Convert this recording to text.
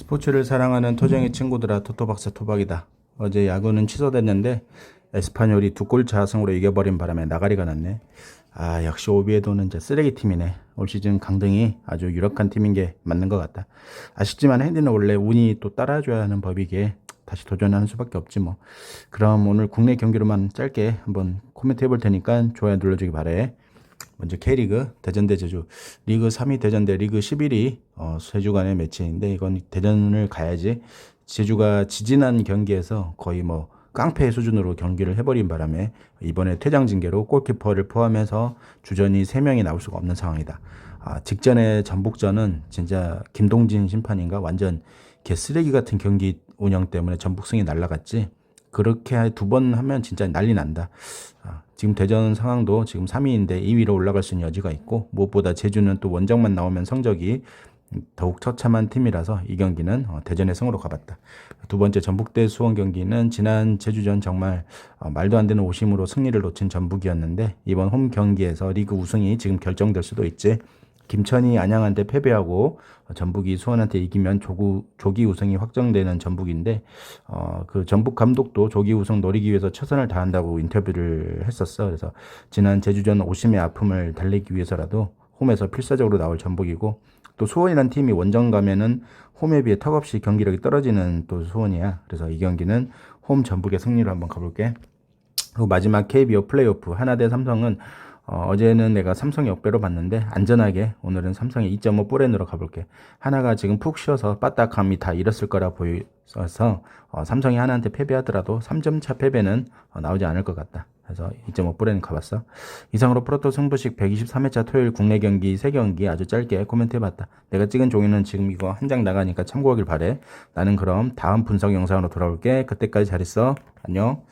스포츠를 사랑하는 토정의 친구들아 토토박사 토박이다. 어제 야구는 취소됐는데 에스파뇰이 두 골 자승으로 이겨버린 바람에 나가리가 났네. 아 역시 오비에도는 이제 쓰레기 팀이네. 올 시즌 강등이 아주 유력한 팀인 게 맞는 것 같다. 아쉽지만 핸디는 원래 운이 또 따라줘야 하는 법이기에 다시 도전하는 수밖에 없지 뭐. 그럼 오늘 국내 경기로만 짧게 한번 코멘트 해볼 테니까 좋아요 눌러주기 바래. 먼저 K리그 대전 대 제주 리그 3위 대전 대 리그 11위 어, 세주 간의 매치인데 이건 대전을 가야지 제주가 지지난 경기에서 거의 뭐 깡패 수준으로 경기를 해버린 바람에 이번에 퇴장 징계로 골키퍼를 포함해서 주전이 3명이 나올 수가 없는 상황이다. 아, 직전에 전북전은 진짜 김동진 심판인가 완전 개쓰레기 같은 경기 운영 때문에 전북승이 날라갔지. 그렇게 두 번 하면 진짜 난리 난다. 아, 지금 대전 상황도 지금 3위인데 2위로 올라갈 수 있는 여지가 있고 무엇보다 제주는 또 원정만 나오면 성적이 더욱 처참한 팀이라서 이 경기는 어, 대전의 승으로 가봤다. 두 번째 전북 대 수원 경기는 지난 제주전 정말 어, 말도 안 되는 오심으로 승리를 놓친 전북이었는데 이번 홈 경기에서 리그 우승이 지금 결정될 수도 있지. 김천이 안양한테 패배하고 어, 전북이 수원한테 이기면 조구, 조기 우승이 확정되는 전북인데 어, 그 전북 감독도 조기 우승 노리기 위해서 최선을 다한다고 인터뷰를 했었어. 그래서 지난 제주전 오심의 아픔을 달래기 위해서라도 홈에서 필사적으로 나올 전북이고 또 수원이라는 팀이 원정 가면은 홈에 비해 턱없이 경기력이 떨어지는 또 수원이야. 그래서 이 경기는 홈 전북의 승리로 한번 가볼게. 그리고 마지막 KBO 플레이오프 하나 대 삼성은 어, 제는 내가 삼성 역배로 봤는데 안전하게 오늘은 삼성의 2.5 뿌렌으로 가볼게. 하나가 지금 푹 쉬어서 빠딱함이 다 잃었을 거라 보여서 어, 삼성이 하나한테 패배하더라도 3점 차 패배는 어, 나오지 않을 것 같다. 그래서 2.5 뿌렌 가봤어. 이상으로 프로토 승부식 123회차 토요일 국내 경기 3경기 아주 짧게 코멘트 해봤다. 내가 찍은 종이는 지금 이거 한 장 나가니까 참고하길 바래. 나는 그럼 다음 분석 영상으로 돌아올게. 그때까지 잘 있어. 안녕.